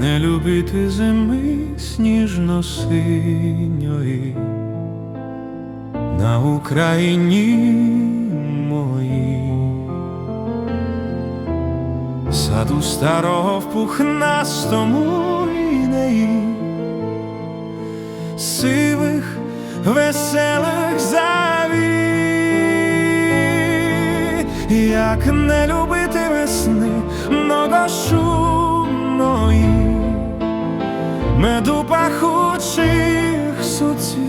не любити зими сніжно синьої на Україні мої, Саду старого в пухнастому неї сивих веселих заві, як не любити весни но дощу меду пахучих суцвіт,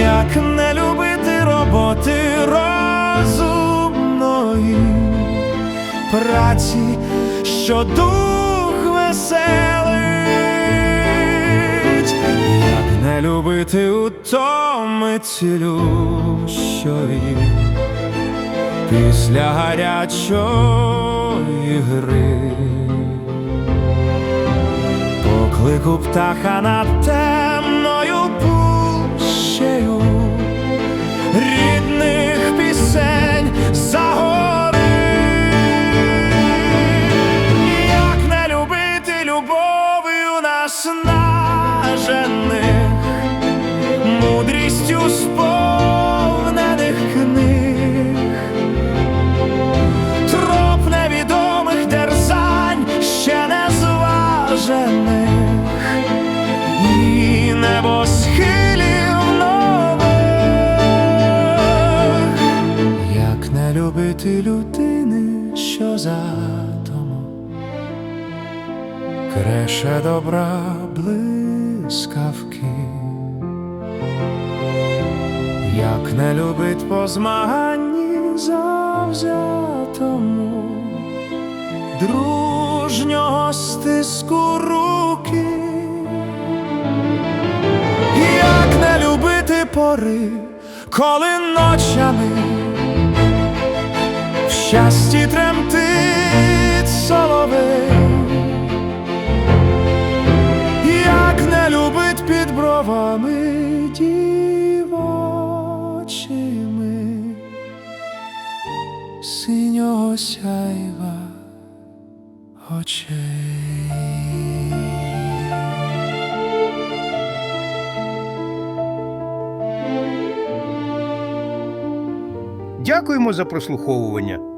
як не любити роботи розумної, праці, що дух веселить, як не любити утоми цілющої після гарячої гри. Поклику птаха над темною пущею. Рідних пісень за гори, Як не любити любов'ю наснажених, мудрістю сповнених любити людини, що затому креше добра блискавки. Як не любить по змаганні завзятому. Дружнього стиску руки, як не любити пори, коли ночами щасті тремтить соловей, як не любить під бровами дівочими синього сяйва очей. Дякуємо за прослуховування.